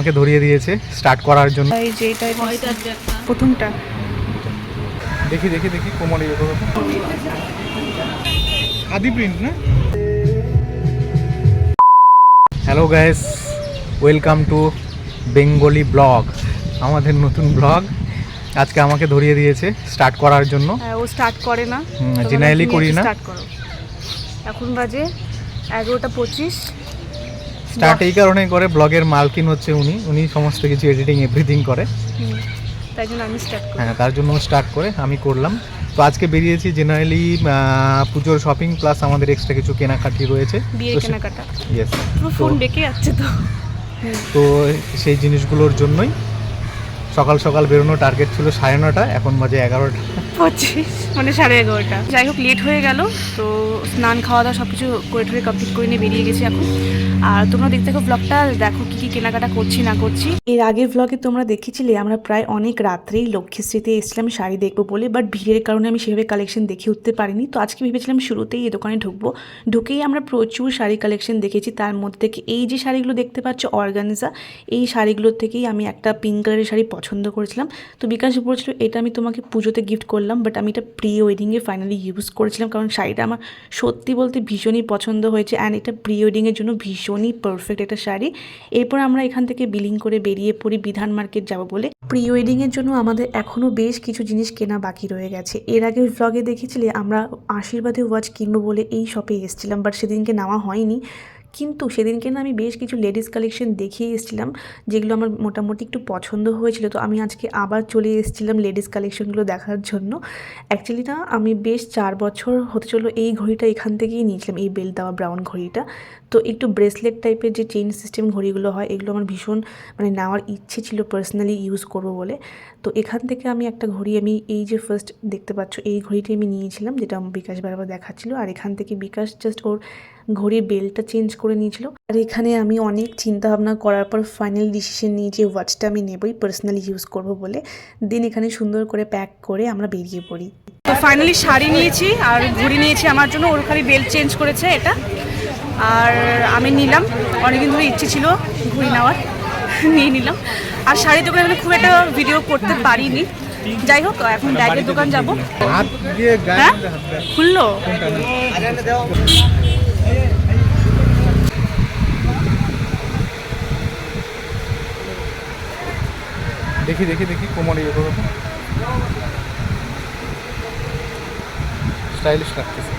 আমাকে ধরিয়ে দিয়েছে স্টার্ট করার জন্য। এই যে এটাই প্রথমটা। দেখি দেখি দেখি কোমল ইয়ে করো। আদি প্রিন্ট না? Hello guys welcome to Bengali blog আমাদের নতুন ব্লগ আজকে আমাকে ধরিয়ে দিয়েছে স্টার্ট করার জন্য। হ্যাঁ, ও স্টার্ট করে না। generally করি না। স্টার্ট করো। এখন বাজে এগারোটা পঁচিশ। স্টার্ট এই কারণে করে ব্লগের মালকিন হচ্ছে উনি। উনি সমস্ত কিছু এডিটিং এভরিথিং করে। তাই জন্য আমি স্টার্ট করি। হ্যাঁ তার জন্য স্টার্ট করে আমি করলাম। তো আজকে বেরিয়েছি জেনারেলি পুজোর শপিং প্লাস আমাদের এক্সট্রা কিছু কেনাকাটি রয়েছে। বিয়ে তো কেনাকাটা. পুরো ফোন বেঁকে যাচ্ছে তো। তো সেই জিনিসগুলোর জন্যই সকাল সকাল বেরোনো টার্গেট ছিল সাড়ে নটা এখন বাজে এগারোটা। পঁচিশ মানে সাড়ে এগারোটা। যাই হোক লেট হয়ে গেল, তো স্নান, খাওয়া দাওয়া সব কিছু করে টরে কমপ্লিট করে নিয়ে বেরিয়ে গেছি এখন। আর তোমরা দেখতে থাকো ব্লগটা দেখো কি কি কেনাকাটা করছি, না করছি। এর আগের ব্লগে তোমরা দেখেছিলে, আমরা প্রায় অনেক রাত্রেই লক্ষ্মীশ্রীতে এসেছিলাম, শাড়ি দেখব বলে বাট ভিড়ের কারণে আমি সেভাবে কালেকশন দেখে উঠতে পারিনি। তো আজকে ভেবেছিলাম শুরুতেই এই দোকানে ঢুকবো। ঢুকেই আমরা প্রচুর শাড়ি কালেকশন দেখেছি, তার মধ্যে থেকে এই যে শাড়িগুলো দেখতে পাচ্ছ অর্গানজা এই শাড়িগুলোর থেকেই আমি একটা পিঙ্ক কালারের শাড়ি পছন্দ করেছিলাম। তো বিকাশ বলছিল, এটা আমি তোমাকে পুজোতে গিফট করলাম। বাট আমি এটা প্রি ওয়েডিংয়ে ফাইনালি ইউজ করেছিলাম, কারণ শাড়িটা আমার সত্যি বলতে ভীষণই পছন্দ হয়েছে অ্যান্ড এটা প্রি ওয়েডিংয়ের জন্য ভীষণই পারফেক্ট একটা শাড়ি। এরপর আমরা এখান থেকে বিলিং করে বেরিয়ে পড়ি বিধান মার্কেট যাব বলে। প্রি ওয়েডিংয়ের জন্য আমাদের এখনও বেশ কিছু জিনিস কেনা বাকি রয়ে গেছে। এর আগের ভ্লগে দেখেছিলে, আমরা আশীর্বাদে ওয়াচ কিনবো বলে এই শপে এসেছিলাম বাট সেদিনকে নেওয়া হয়নি। কিন্তু সেদিনকে না আমি বেশ কিছু লেডিস কালেকশন দেখিয়ে এসেছিলাম, যেগুলো আমার মোটামুটি একটু পছন্দ হয়েছিল। তো আমি আজকে আবার চলে এসেছিলাম লেডিস কালেকশনগুলো দেখার জন্য। অ্যাকচুয়ালি না, আমি বেশ চার বছর হতে চলো এই ঘড়িটা এখান থেকেই নিয়েছিলাম, এই বেল দেওয়া ব্রাউন ঘড়িটা। তো একটু ব্রেসলেট টাইপের যে চেইন সিস্টেম ঘড়িগুলো হয়, এগুলো আমার ভীষণ মানে নেওয়ার ইচ্ছে ছিল পার্সোনালি ইউজ করব বলে। তো এখান থেকে আমি একটা ঘড়ি আমি এই যে ফার্স্ট দেখতে পাচ্ছ, এই ঘড়িটি আমি নিয়েছিলাম, যেটা বিকাশ বারবার দেখাচ্ছিল। আর এখান থেকে বিকাশ জাস্ট ওর ঘড়ির বেলটা চেঞ্জ করে নিয়েছিল। আর এখানে আমি অনেক চিন্তা ভাবনা করার পর ফাইনাল ডিসিশন নিয়ে যে ওয়াচটা আমি নেবই পার্সোনালি ইউজ করব বলে দেন এখানে সুন্দর করে প্যাক করে আমরা বেরিয়ে পড়ি। তো ফাইনালি শাড়ি নিয়েছি আর ঘড়ি নিয়েছি আমার জন্য ওর খালি বেল্ট চেঞ্জ করেছে এটা। আর আমি নিলাম অনেকদিন ধরে ইচ্ছে ছিল ঘড়ি নেওয়ার নিয়ে নিলাম। আর শাড়ির দোকানে আমি খুব একটা ভিডিও করতে পারিনি। যাই হোক এখন ব্যাগের দোকান যাব। হ্যাঁ? খুললো? দেখি দেখি দেখি কোমর ইয়ে করো তো। স্টাইলিশ লাগতেছে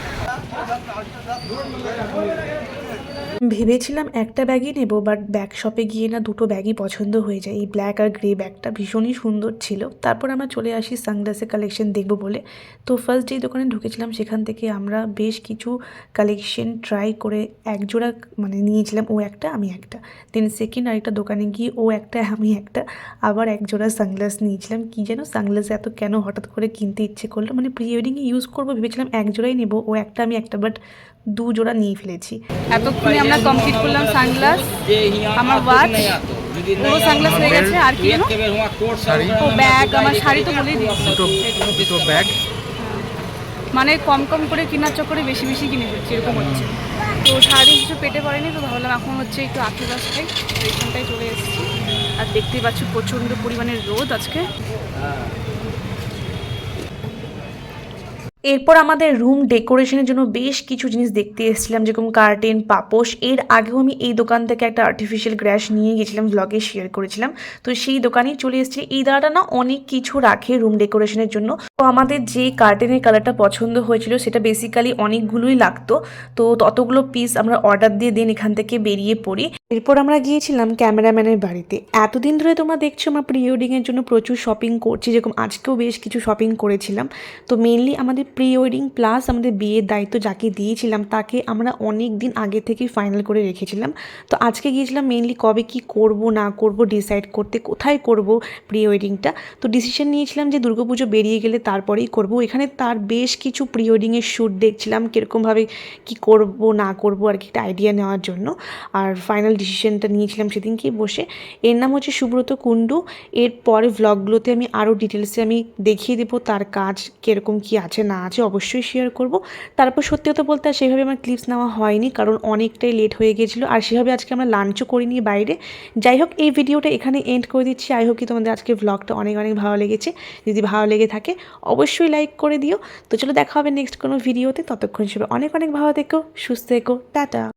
ভেবেছিলাম একটা ব্যাগই নেব বাট ব্যাগ শপে গিয়ে না দুটো ব্যাগই পছন্দ হয়ে যায়। এই ব্ল্যাক আর গ্রে ব্যাগটা ভীষণই সুন্দর ছিল। তারপর আমরা চলে আসি সানগ্লাসের কালেকশন দেখব বলে। তো ফার্স্ট যেই দোকানে ঢুকেছিলাম, সেখান থেকে আমরা বেশ কিছু কালেকশন ট্রাই করে এক জোড়া মানে নিয়েছিলাম ও একটা, আমি একটা। দেন সেকেন্ড আরেকটা দোকানে গিয়ে ও একটা, আমি একটা, আবার এক জোড়া সানগ্লাস নিয়েছিলাম। কি যেন সানগ্লাস এত কেন হঠাৎ করে কিনতে ইচ্ছে করল। মানে প্রি ওয়েডিংয়ে ইউজ করব ভেবেছিলাম এক জোড়াই নেব, ও একটা, আমি একটা বাট দু জোড়া নিয়ে ফেলেছি। এতক্ষণে আমরা কমপ্লিট করলাম সানগ্লাস আমার ওয়াচ পুরো সানগ্লাস হয়ে গেছে আর কি যেন? শাড়ি? ও ব্যাগ আমার শাড়ি তো বলেই দিয়েছি ব্যাগ মানে কম কম করে কেনার চক্করে বেশি বেশি কিনে ফেলছি এরকম হচ্ছে। তো সারাদিন কিছু পেটে পড়েনি তো ভাবলাম এখন হচ্ছে একটু আখি বাসটাই তো এইখানটায় চলে এসেছি। আর দেখতেই পাচ্ছি প্রচণ্ড পরিমাণের রোদ আজকে। এরপর আমাদের রুম ডেকোরেশনের জন্য বেশ কিছু জিনিস দেখতে এসেছিলাম, যেরকম কার্টেন পাপোশ। এর আগেও আমি এই দোকান থেকে একটা আর্টিফিশিয়াল গ্র্যাশ নিয়ে গেছিলাম ব্লগে শেয়ার করেছিলাম। তো সেই দোকানেই চলে এসেছি। এই দাদাটা না অনেক কিছু রাখে রুম ডেকোরেশনের জন্য। তো আমাদের যে কার্টেনের কালারটা পছন্দ হয়েছিল, সেটা বেসিক্যালি অনেকগুলোই লাগতো। তো ততগুলো পিস আমরা অর্ডার দিয়ে দেন এখান থেকে বেরিয়ে পড়ি। এরপর আমরা গিয়েছিলাম ক্যামেরাম্যানের বাড়িতে। এতদিন ধরে তোমরা দেখছ, আমরা প্রি ওয়েডিংয়ের জন্য প্রচুর শপিং করছি। যেরকম আজকেও বেশ কিছু শপিং করেছিলাম। তো মেনলি আমাদের প্রি ওয়েডিং প্লাস আমাদের বিয়ের দায়িত্ব যাকে দিয়েছিলাম, তাকে আমরা অনেক দিন আগে থেকেই ফাইনাল করে রেখেছিলাম। তো আজকে গিয়েছিলাম মেনলি কবে কি করব, না করব ডিসাইড করতে কোথায় করব প্রি ওয়েডিংটা তো ডিসিশন নিয়েছিলাম যে দুর্গাপুজো বেরিয়ে গেলে তারপরেই করব। এখানে তার বেশ কিছু প্রি ওয়েডিংয়ের শ্যুট দেখছিলাম কীরকমভাবে কি করব, না করব আর কি একটা আইডিয়া নেওয়ার জন্য। আর ফাইনাল ডিসিশনটা নিয়েছিলাম সেদিনকে বসে। এর নাম হচ্ছে সুব্রত কুণ্ডু। এর পরে ভ্লগগুলোতে আমি আরও ডিটেলসে আমি দেখিয়ে দেবো তার কাজ কীরকম কি আছে, না আছে, অবশ্যই শেয়ার করব। তারপর সত্যি কথা বলতে আর সেভাবে আমার ক্লিপস নেওয়া হয়নি, কারণ অনেকটাই লেট হয়ে গিয়েছিল আর সেভাবে আজকে আমরা লাঞ্চও করিনি বাইরে। যাই হোক, এই ভিডিওটা এখানে এন্ড করে দিচ্ছি। আই হোক কি তোমাদের আজকে ব্লগটা অনেক অনেক ভালো লেগেছে। যদি ভালো লেগে থাকে, অবশ্যই লাইক করে দিও। তো চলো দেখা হবে নেক্সট কোনো ভিডিওতে ততক্ষণ সবাই অনেক অনেক ভালো থেকো, সুস্থ থেকো। টাটা।